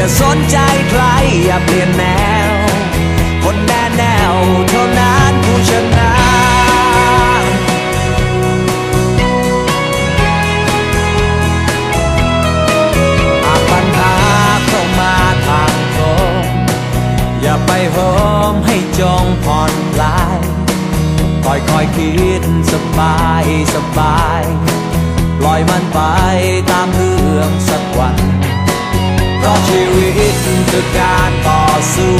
อย่าสนใจใครอย่าเปลี่ยนแนว คนแน่แนวเท่านั้นผู้ชนะหากปัญหาเข้ามาทางตรงอย่าไปโหมให้จงผ่อนคลายคอยคอยคิดสบายสบาย ปล่อยมันไปตามเรื่องสักวันเพราะ ชีวิตคือการต่อสู้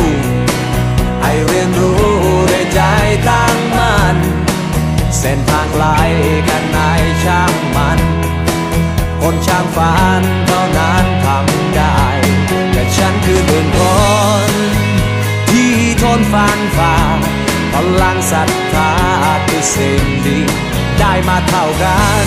ให้เรียนรู้ด้วยใจตั้งมั่นเส้นทางไกลกันไหนช่างมัน คนช่างฝันเท่านั้นทำได้ แต่ฉันคือหนึ่งคนที่ทนฟันฝ่าพลังศรัทธาคือสิ่งดีได้มาเท่ากัน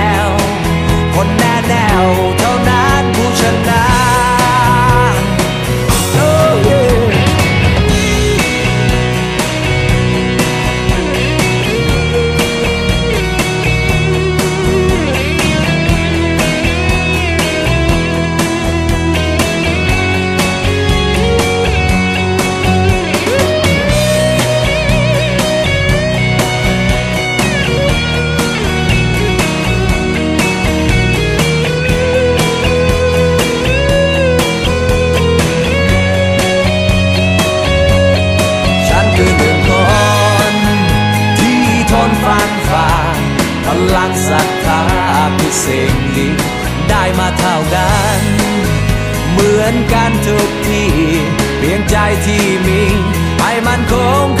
คนแน่แน สิ่งดีได้มาเท่ากัน เหมือนกันทุกที่ เพียงใจที่มีให้มันคง